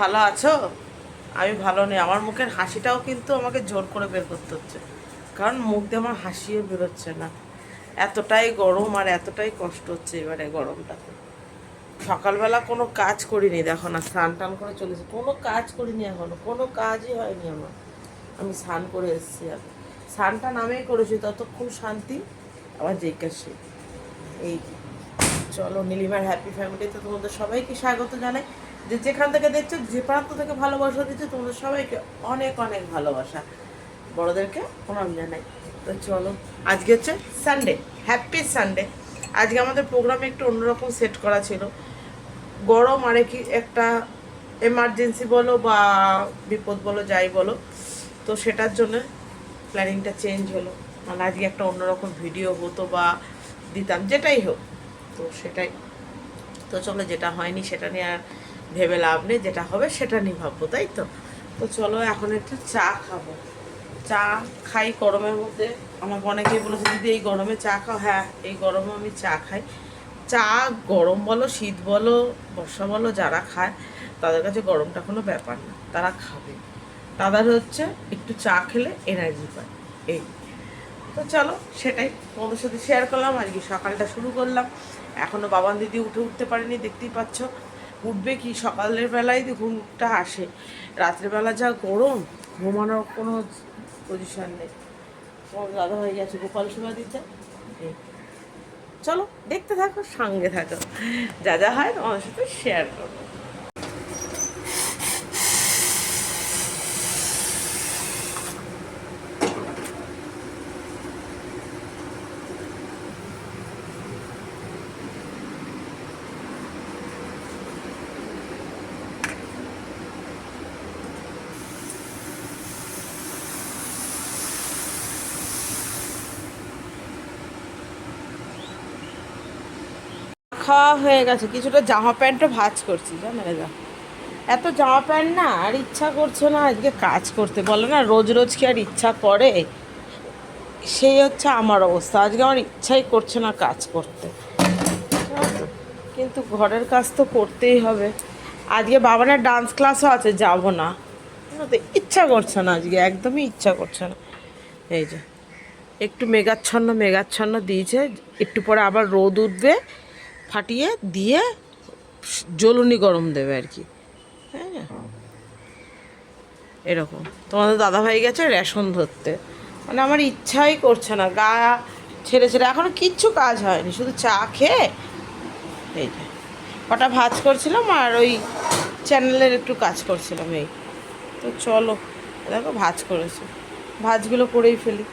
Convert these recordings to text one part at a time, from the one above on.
ভালো আছো? আমি ভালো নেই। আমার মুখের হাসিটাও কিন্তু আমাকে জোর করে বের করতে হচ্ছে। কারণ মুখ দিয়ে আমার হাসিও বেরোচ্ছে না। এতটাই গরম আর এতটাই কষ্ট হচ্ছে এবারে গরমটাতে সকালবেলা কোনো কাজ করিনি, দেখো না, স্নান টান করে চলেছে কোনো কাজ করিনি এখনও। কোনো কাজই হয়নি আমার। আমি স্নান করে এসেছি আর। স্নানটা নামেই করেছি, ততক্ষণ শান্তি আবার জিজ্ঞাসা এই চলো, নীলিমার হ্যাপি ফ্যামিলিতে তোমাদের সবাইকে স্বাগত জানাই। যে যেখান থেকে দেখছ, যে প্রান্ত থেকে ভালোবাসা দিচ্ছে, তোমাদের সবাইকে অনেক অনেক ভালোবাসা। বড়দেরকে প্রণাম জানাই তো চলো, আজকে হচ্ছে সানডে হ্যাপি সানডে আজকে আমাদের প্রোগ্রামে একটু অন্যরকম সেট করা ছিল। গরম আর কি একটা এমার্জেন্সি বলো বা বিপদ বলো, যাই বলো। তো সেটার জন্য প্ল্যানিংটা চেঞ্জ হলো। মানে আজকে একটা অন্যরকম ভিডিও হতো বা দিতাম, যেটাই হোক। তো সেটাই। তো চলো, যেটা হয়নি সেটা নিয়ে আর ভেবে লাভ নেই, যেটা হবে সেটা নিয়ে ভাববো তাই তো? তো চলো এখন একটু চা খাব। চা খাই গরমের মধ্যে। আমাকে অনেকেই বলেছে, দিদি, এই গরমে চা খাও? হ্যাঁ এই গরমে আমি চা খাই। চা গরম বলো, শীত বলো, বর্ষা বলো, যারা খায়, তাদের কাছে গরমটা কোনো ব্যাপার না। তারা খাবে। তাদের হচ্ছে একটু চা খেলে এনার্জি পায়। এই। তো চলো, সেটাই তোমাদের সাথে শেয়ার করলাম। আজকে সকালটা শুরু করলাম। এখনও বাবান দিদি উঠে উঠতে পারেনি, দেখতেই পাচ্ছ। উঠবে কি? সকালের বেলায় ঘুমটা আসে। রাত্রেবেলা যা গরম, ঘুমানোর কোনো পজিশন নেই। তোমার দাদা হয়ে গেছে, গোপাল সেবা দিতে। চলো, দেখতে থাকো, সঙ্গে থাকো। যা যা হয় তোমাদের সাথে শেয়ার করব। খাওয়া হয়ে গেছে, কিছুটা জামা প্যান্টও ভাজ করছি, জানো এরা এত জামা প্যান্ট না, আর ইচ্ছা করছে না আজকে কাজ করতে, বলে না রোজ রোজ কি আর ইচ্ছা করে? সেই হচ্ছে আমার অবস্থা, আজকে আমার ইচ্ছাই করছে না কাজ করতে। কিন্তু ঘরের কাজ তো করতেই হবে। আজকে বাবানের ডান্স ক্লাসও আছে, যাব না। তো? ইচ্ছা করছে না আজকে, একদমই ইচ্ছা করছে না। এই যে, একটু মেঘাচ্ছন্ন মেঘাচ্ছন্ন দিয়েছে, একটু পরে আবার রোদ উঠবে ফাটিয়ে দিয়ে জ্বলুনি গরম দেবে আর কি। এরকম। তোমাদের দাদা ভাই গেছে রেশন ধরতে। মানে আমার ইচ্ছাই করছে না। গা ছেড়ে ছেড়ে। এখনও কিচ্ছু কাজ হয়নি। শুধু চা খেয়ে এই কটা ভাজ করছিলাম আর ওই চ্যানেলের একটু কাজ করছিলাম এই। তো চলো, দেখো ভাজ করেছে। ভাজগুলো করেই ফেলি।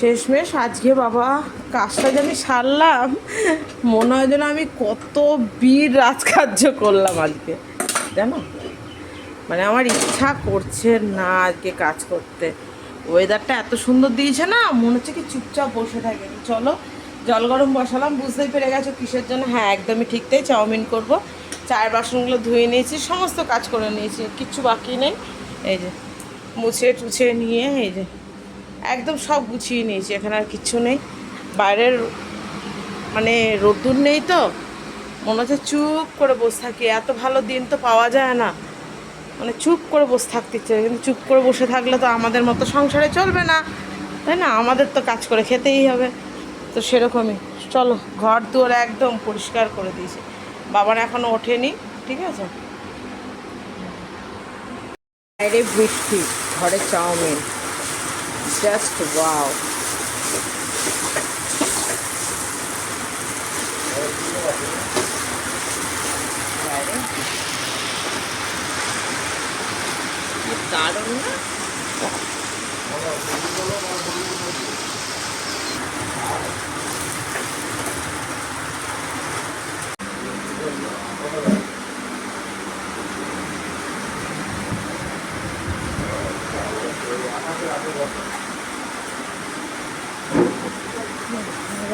শেষমেশ আজকে বাবা কাজটা আমি সারলাম, মনে হয় যেন আমি কত বীর রাজকার্য করলাম আজকে, জানো? মানে আমার ইচ্ছা করছে না আজকে কাজ করতে। ওয়েদারটা এত সুন্দর দিয়েছে না, মনে হচ্ছে কি চুপচাপ বসে থাকে। চলো, জল গরম বসালাম, বুঝতেই পেরে গেছো কিসের জন্য? হ্যাঁ একদমই ঠিক তাই, চাউমিন করব। চায়ের বাসনগুলো ধুয়ে নিয়েছি, সমস্ত কাজ করে নিয়েছি, কিচ্ছু বাকি নেই। এই যে মুছে টুছে নিয়ে, এই যে। একদম সব গুছিয়ে নিয়েছি, এখানে আর কিচ্ছু নেই। বাইরের মানে রোদ্দুর নেই তো, মনে হচ্ছে চুপ করে বসে থাকি, এত ভালো দিন তো পাওয়া যায় না। মানে চুপ করে বসে থাকতে ইচ্ছে। কিন্তু চুপ করে বসে থাকলে তো আমাদের মতো সংসারে চলবে না। তাই না? আমাদের তো কাজ করে খেতেই হবে। তো সেরকমই। চলো, ঘর দুয়ার একদম পরিষ্কার করে দিয়েছি। বাবার এখনও ওঠেনি, ঠিক আছে? বাইরে বৃষ্টি, ঘরে চাউমিন। জাস্ট ওয়াও বাইরে কি দারুণ না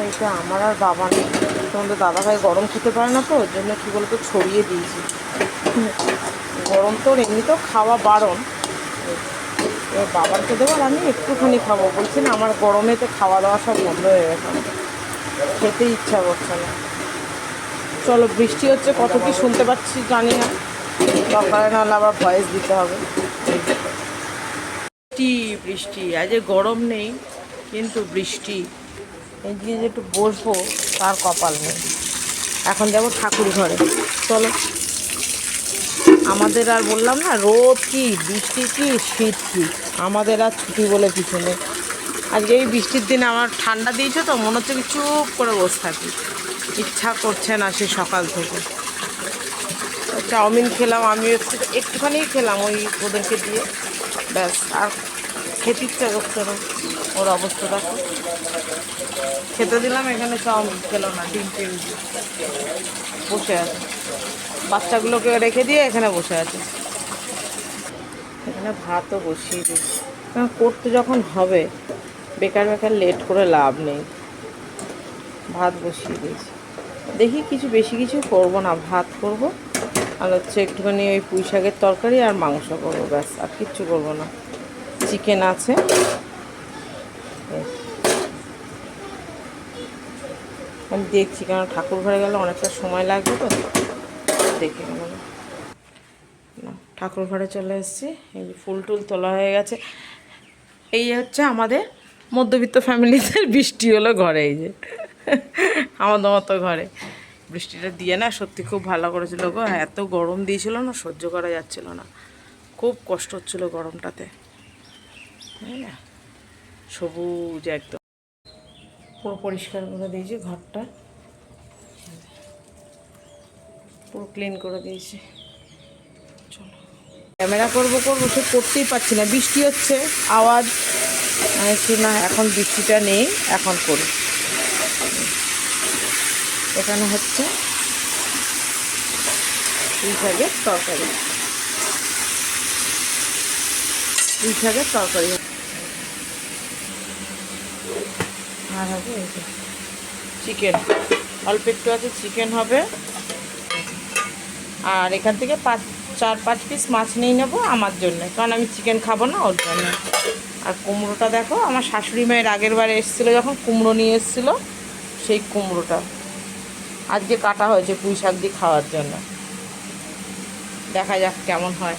এটা আমার আর বাবা নেই। তোমাদের দাদা ভাই গরম খেতে পারে না তো ওর জন্য কী বলতো, ছড়িয়ে দিয়েছি। গরম তো এমনিতেও খাওয়া বারণ। এবার বাবারকে দেবো আর আমি একটুখানি খাব। বলছি না, আমার গরমেতে খাওয়া দাওয়া সব বন্ধ হয়ে গেছে। খেতে ইচ্ছা করছে না। চলো, বৃষ্টি হচ্ছে, কত কি শুনতে পাচ্ছি জানি না। সকালে নাহলে আবার ভয়েস দিতে হবে। বৃষ্টি বৃষ্টি। আজ গরম নেই, কিন্তু বৃষ্টি। এই যে একটু বসবো তার কপাল নেই। এখন যাব ঠাকুর ঘরে। চলো। আমাদের আর বললাম না, রোদ কি, বৃষ্টি কি, শীত কি? আমাদের আর ছুটি বলে কিছু নেই। আজকে এই বৃষ্টির দিনে আমার ঠান্ডা দিয়েছে তো, মনে হচ্ছে চুপ করে বসে থাকি। ইচ্ছা করছে না সে সকাল থেকে। চাউমিন খেলাম আমি একটু একটুখানি খেলাম ওই ওদেরকে দিয়ে। ব্যাস, আর খেতে ইচ্ছা করছে না। ওর অবস্থা দেখো। খেতে দিলাম, এখানে চাউমিন খেলো না, ডিম টিম বসে আছে। বাচ্চাগুলোকে রেখে দিয়ে এখানে বসে আছে। এখানে ভাতও বসিয়ে দিয়েছি। কারণ করতে যখন হবে, বেকার বেকার লেট করে লাভ নেই। ভাত বসিয়ে দিয়েছি। দেখি কিছু বেশি কিছু করব না, ভাত করব। আর হচ্ছে একটুখানি ওই পুঁই শাকের তরকারি আর মাংস করব, ব্যাস। আর কিচ্ছু করব না। চিকেন আছে। আমি দেখছি কেন ঠাকুর ঘরে গেলে অনেকটা সময় লাগবে তো। দেখে ঠাকুর ঘরে চলে এসেছি। এই ফুল টুল তোলা হয়ে গেছে। এই হচ্ছে আমাদের মধ্যবিত্ত ফ্যামিলিদের বৃষ্টি হলো ঘরে, এই যে। আমাদের মতো ঘরে। বৃষ্টিটা দিয়ে না সত্যি খুব ভালো করেছিল গো। এত গরম দিয়েছিল না, সহ্য করা যাচ্ছিল না। খুব কষ্ট হচ্ছিল গরমটাতে। সবুজ একদম। পুরো পরিষ্কার করে দিয়েছি ঘরটা। পুরো ক্লিন করে দিয়েছি। চলো। ক্যামেরা করব করব সে করতেই পারছি না। বৃষ্টি হচ্ছে, আওয়াজ। আমি না, এখন বৃষ্টিটা নেই, এখন করি। এখানে হচ্ছে পুঁই শাকের তরকারি। পুঁই শাকের তরকারি আর হবে চিকেন অল্প একটু আছে চিকেন হবে। আর এখান থেকে পাঁচ, চার, পাঁচ পিস মাছ নিয়ে নেব আমার জন্য। কারণ আমি চিকেন খাব না ওর জন্য। আর কুমড়োটা দেখো, আমার শাশুড়ি মায়ের আগের বারে এসেছিল, যখন কুমড়ো নিয়ে এসেছিল, সেই কুমড়োটা। আজকে কাটা হয়েছে পুঁই শাক দিয়ে খাওয়ার জন্য। দেখা যাক কেমন হয়।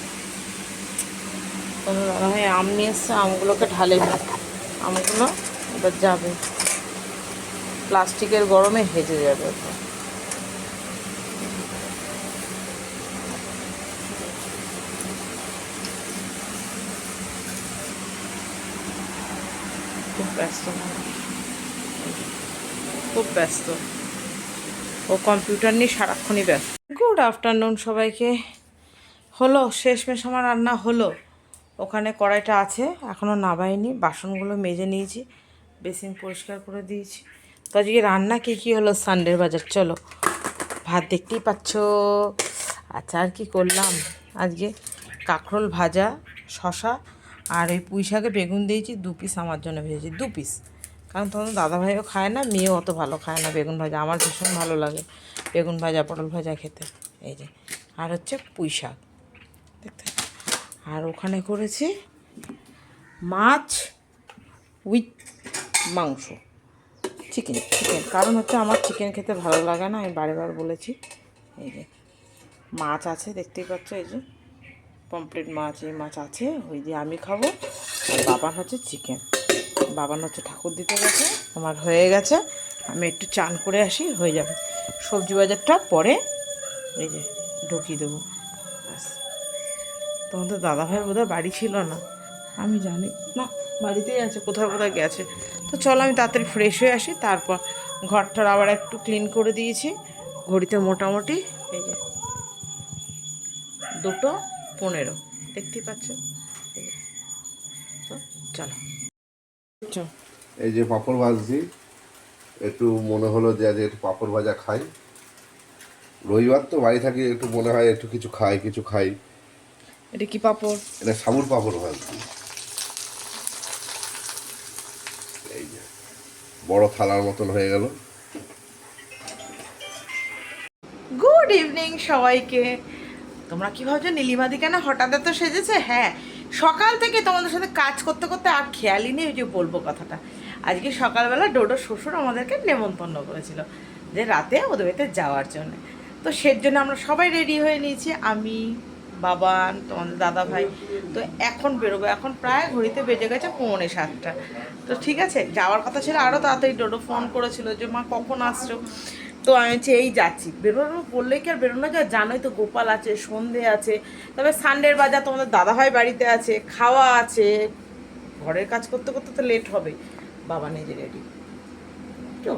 দাদা ভাই, আম নিয়ে এসছে, আমগুলোকে ঢালে। আমগুলো এবার যাবে। প্লাস্টিকের গরমে হেজে যাবে। খুব ব্যস্ত খুব ব্যস্ত। ও কম্পিউটার নিয়ে সারাক্ষণই ব্যস্ত। গুড আফটারনুন সবাইকে। হলো, শেষমেশ আমার রান্না হলো। ওখানে কড়াইটা আছে এখনও নাবাইনি বাসনগুলো মেজে নিয়েছি, বেসিন পরিষ্কার করে দিয়েছি। তো আজকে রান্না কী কী হলো সানডের বাজার? চলো। ভাত দেখতেই পাচ্ছ। আচ্ছা আর কি করলাম? আজকে কাঁকরোল ভাজা শশা আর ওই পুঁই শাকে বেগুন দিয়েছি, দু পিস আমার জন্য ভেজেছি, দু পিস কারণ তোমার দাদাভাইও খায় না, মেয়েও অত ভালো খায় না বেগুন ভাজা। আমার ভীষণ ভালো লাগে বেগুন ভাজা, পটল ভাজা খেতে। এই যে, আর হচ্ছে পুঁই শাক। দেখতে আর ওখানে করেছি মাছ উইথ মাংস। চিকেন চিকেন কারণ হচ্ছে আমার চিকেন খেতে ভালো লাগে না, আমি বারেবার বলেছি। এই যে, মাছ আছে, দেখতেই পাচ্ছ, এই যে পমপ্লেট মাছ, এই মাছ আছে, ওই দিয়ে আমি খাব। আর বাবার হচ্ছে চিকেন বাবান হচ্ছে ঠাকুর দিতে গেছে, আমার হয়ে গেছে। আমি একটু চান করে আসি, হয়ে যাবে। সবজি বাজারটা পরে এই যে ঢুকিয়ে দেবো। তোমাদের দাদাভাই বোধহয় বাড়ি ছিল না। আমি জানি, না, বাড়িতেই আছে, কোথাও কোথাও গেছে। তো চলো আমি তাড়াতাড়ি ফ্রেশ হয়ে আসি তারপর ঘরটার আবার একটু ক্লিন করে দিয়েছি। ঘড়িতে মোটামুটি এই যে দুটো পনেরো দেখতেই পাচ্ছ? তো চলো। এই যে পাঁপড় ভাজছি একটু মনে হলো যে আজ একটু পাঁপড় ভাজা খাই। রবিবার তো বাড়ি থাকি একটু মনে হয় একটু কিছু খাই কিছু খাই। এটা কি পাপড়? এটা সাবুর পাঁপড় ভাজছি এই যে বড় থালার মতন হয়ে গেল। গুড ইভিনিং সবাইকে। তোমরা কি ভাবছ, নীলিমাদি কেন হঠাৎ এত সেজেছে? হ্যাঁ সকাল থেকে তোমাদের সাথে কাজ করতে করতে আর খেয়ালই নেই যে বলব কথাটা। আজকে সকালবেলা ডোডো শ্বশুর আমাদেরকে নেমন্তন্ন করেছিল যে রাতে ওদের বাড়িতে যাওয়ার জন্য। তো সের জন্য আমরা সবাই রেডি হয়ে নিয়েছি, আমি বাবান তোমাদের দাদা ভাই। তো এখন বেরোবো। এখন প্রায় ঘড়িতে বেজে গেছে পৌনে সাতটা। তো ঠিক আছে, যাওয়ার কথা ছিল আরও তাড়াতাড়ি ডোডো ফোন করেছিল যে, মা, কখন আসছো? তো আমি হচ্ছে এই যাচ্ছি। বেরোনো বললে কি আর বেরোনো যায়? জানোই তো গোপাল আছে, সন্ধে আছে। তবে সানডের বাজার তোমাদের দাদাভাই বাড়িতে আছে, খাওয়া আছে। ঘরের কাজ করতে করতে তো লেট হবে। বাবা নিজে রেডি তো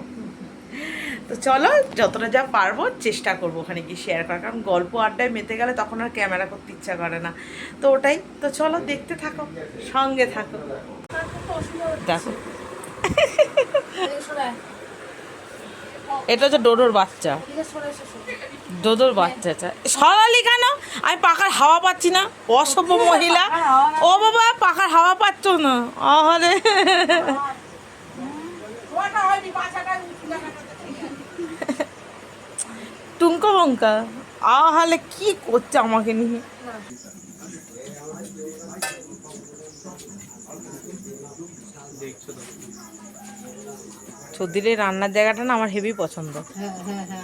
তো চলো, যতটা যা পারব চেষ্টা করব ওখানে গিয়ে শেয়ার করার। কারণ গল্প আড্ডায় মেতে গেলে তখন আর ক্যামেরা করতে ইচ্ছা করে না। তো ওটাই। তো চলো, দেখতে থাকো, সঙ্গে থাকো। দেখো। এটা হচ্ছে ডোডোর বাচ্চা। ডোডোর বাচ্চাটা সরালি কেন? আমি পাখার হাওয়া পাচ্ছি না। অসভ্য মহিলা। ও বাবা, পাখার হাওয়া পাচ্ছ না। আহারে। টুঙ্কা বঙ্কা আহালে কি করছে আমাকে নিয়ে সর্দির রান্নার জায়গাটা না আমার হেভি পছন্দ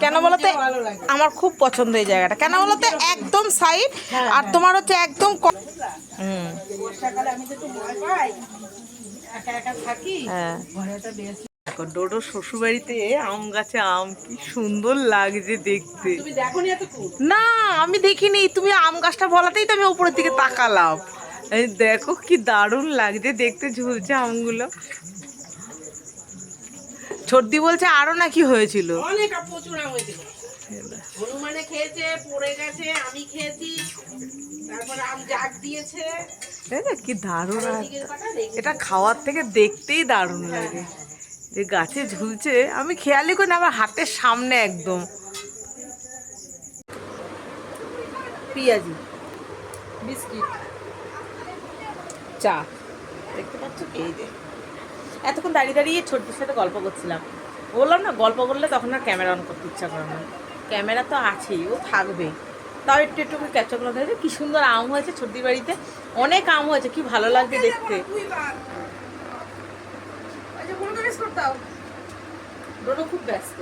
কেন বলতে আমার খুব পছন্দ এই জায়গাটা কেন বলতে একদম সাইড আর তোমার হচ্ছে একদম হুম হ্যাঁ দেখো ডোডো শ্বশুরবাড়িতে আম গাছে আম কি সুন্দর লাগছে দেখতে। না আমি দেখিনি। তুমি আম গাছটা বলাতেই তো আমি উপরের দিকে তাকালাম। এই দেখো কি দারুণ লাগছে দেখতে ঝুলছে আমগুলো। ছর্দি বলছে আরও নাকি হয়েছিল। অনেক প্রচুর আম হয়েছিল। হনুমানে খেয়েছে পড়ে গেছে আমি খেয়েছি তারপরে আম জাগ দিয়েছে। তাই না কি দারুণ আর দিকের পাটা রেখে এটা খাওয়ার থেকে দেখতেই দারুণ লাগে। যে গাছে ঝুলছে, আমি খেয়ালই করি আমার হাতের সামনে একদম। পিঁয়াজি, বিস্কিট, চা। দেখতে পাচ্ছ? এই যে। এতক্ষণ দাঁড়িয়ে দাঁড়িয়ে ছোট্টর সাথে গল্প করছিলাম। বললাম না, গল্প করলে তখন আর ক্যামেরা অন করতে ইচ্ছা করে না। ক্যামেরা তো আছেই, ও থাকবেই। তাও একটু একটু করে ক্যাপচার করে কি সুন্দর আম হয়েছে ছোট্টির বাড়িতে। অনেক আম হয়েছে, কি ভালো লাগছে দেখতে। ডোডো খুব ব্যস্ত।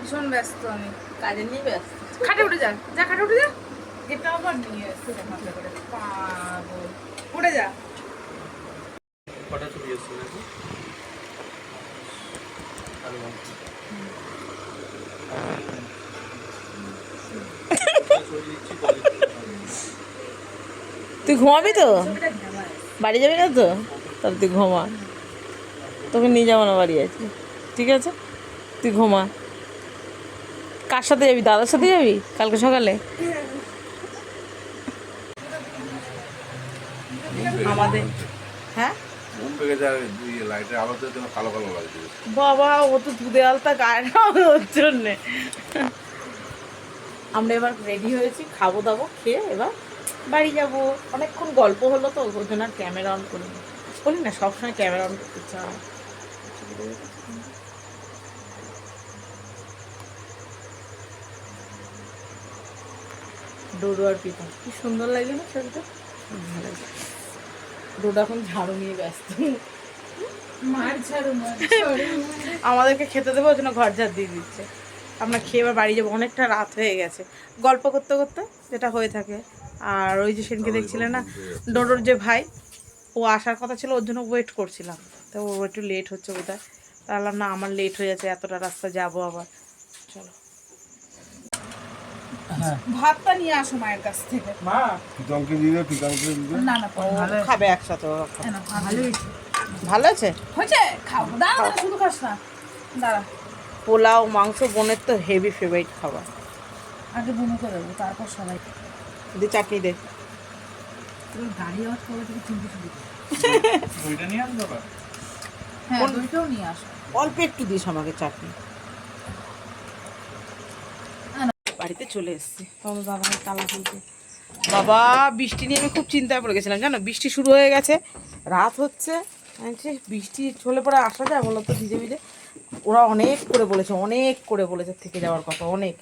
ভীষণ ব্যস্ত আমি। কাজে নিয়ে ব্যস্ত। খাটে উঠে যা। যা খাটে উঠে যা। এটা আবার নিয়ে এসছে মাথা করে। পাগল। উঠে যা। কটা ছবি এসছে নাকি। তুই ঘুমাবি তো? বাড়ি যাবি না তো? তাহলে তুই ঘুমা। তোকে নিয়ে যাব না বাড়ি আছে ঠিক আছে? তুই ঘুমা। কার সাথে যাবি? দাদার সাথে যাবি? কালকে সকালে? আমাদের। হ্যাঁ? বাবা ও তো দুধে আলতা গায়ে না ওর জন্যে। আমরা এবার রেডি হয়েছি খাব দাবো খেয়ে এবার বাড়ি যাব। অনেকক্ষণ গল্প হলো তো ওই জন্য আর ক্যামেরা অন করিনি। বলি না সবসময় ক্যামেরা অন করতে হয় ডোডো আর কি সুন্দর লাগে না ছবিটা ভালো লাগে ডোডো এখন ঝাড়ু নিয়ে ব্যস্ত। আমাদেরকে খেতে দেবো ওই জন্য ঘর ঝাড় দিয়ে দিচ্ছে। আমরা খেয়ে এবার বাড়ি যাব। অনেকটা রাত হয়ে গেছে। গল্প করতে করতে যেটা হয়ে থাকে। আর ওই যে সেদিনকে দেখছিলে না? ডোডোর যে ভাই ও আসার কথা ছিল ওর জন্য ওয়েট করছিলাম। তো ও একটু লেট হচ্ছে বোধহয়। তাহলে না আমার লেট হয়ে যাচ্ছে এতটা রাস্তা যাব আবার। চলো। ভাতটা নিয়ে আসো মায়ের কাছ থেকে। পিতঙ্কে দিবে পিতঙ্কে দিবে না না খাবে একসাথে ভালো আছে হয়েছে খাও। দাঁড়া শুধু খাস না। দাঁড়া। পোলাও মাংস বোনের তো হেভি ফেভারিট খাবার। আগে বুনুকে দেবো তারপর সবাই। দি চাটনি দে। তুমি গাড়ি আওয়াজ করে থেকে চিনতে শুরু ওইটা নিয়ে আসব হ্যাঁ দুইটাও নিয়ে আসো। অল্প একটু দিস আমাকে চাটনি। বাড়িতে চলে এসেছি। তোমার বাবা তালা খুলছে বাবা বৃষ্টি নিয়ে আমি খুব চিন্তায় পড়ে গেছিলাম জানো? বৃষ্টি শুরু হয়ে গেছে রাত হচ্ছে বৃষ্টি চলে পরে আসা যায় বলো তো ভিজে ভিজে? ওরা অনেক করে বলেছে অনেক করে বলেছে থেকে যাওয়ার কথা অনেক।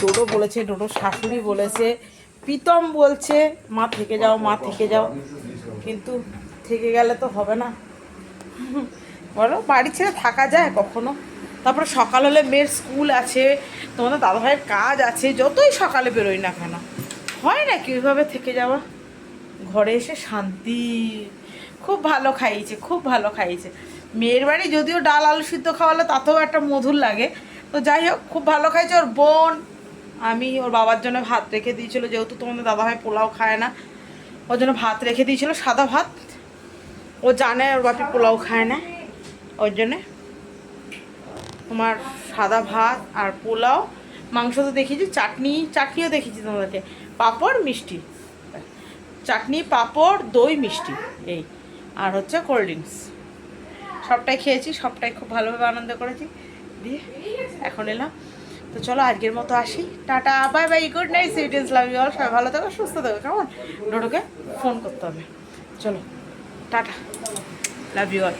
ডোডো বলেছে ডোডো শাশুড়ি বলেছে প্রীতম বলছে, মা, থেকে যাও, মা, থেকে যাও। কিন্তু থেকে গেলে তো হবে না। বলো, বাড়ি ছেড়ে থাকা যায় কখনো? তারপরে সকাল হলে মেয়ের স্কুল আছে, তোমাদের দাদাভাইয়ের কাজ আছে, যতই সকালে বেরোই না কেন। হয় নাকি ওইভাবে থেকে যাওয়া? ঘরে এসে শান্তি। খুব ভালো খাইয়েছে, খুব ভালো খাইয়েছে। মেয়ের বাড়ি যদিও ডাল, আলু সিদ্ধ খাওয়ালে তাতেও একটা মধুর লাগে। তো যাই হোক, খুব ভালো খাইছে ওর বোন। আমি ওর বাবার জন্য ভাত রেখে দিয়েছিল, যেহেতু তোমাদের দাদাভাই পোলাও খায় না, ওর জন্য ভাত রেখে দিয়েছিল, সাদা ভাত। ও জানে ওর বাপি পোলাও খায় না, ওর জন্যে। তোমার সাদা ভাত আর পোলাও, মাংস তো দেখিয়েছি, চাটনি, চাটনিও দেখেছি তোমাদেরকে। পাঁপড়, মিষ্টি। চাটনি, পাঁপড়, দই, মিষ্টি, এই। আর হচ্ছে কোল্ড ড্রিঙ্কস। সবটাই খেয়েছি, সবটাই খুব ভালোভাবে আনন্দ করেছি। দিয়ে এখন এলাম। তো চলো আজকের মতো আসি। Tata bye bye good night sweetens love you all সবাই ভালো থাকো, সুস্থ থাকো, কেমন? ডোডোকে ফোন করতে হবে। চলো, টাটা লাভ ইউ অল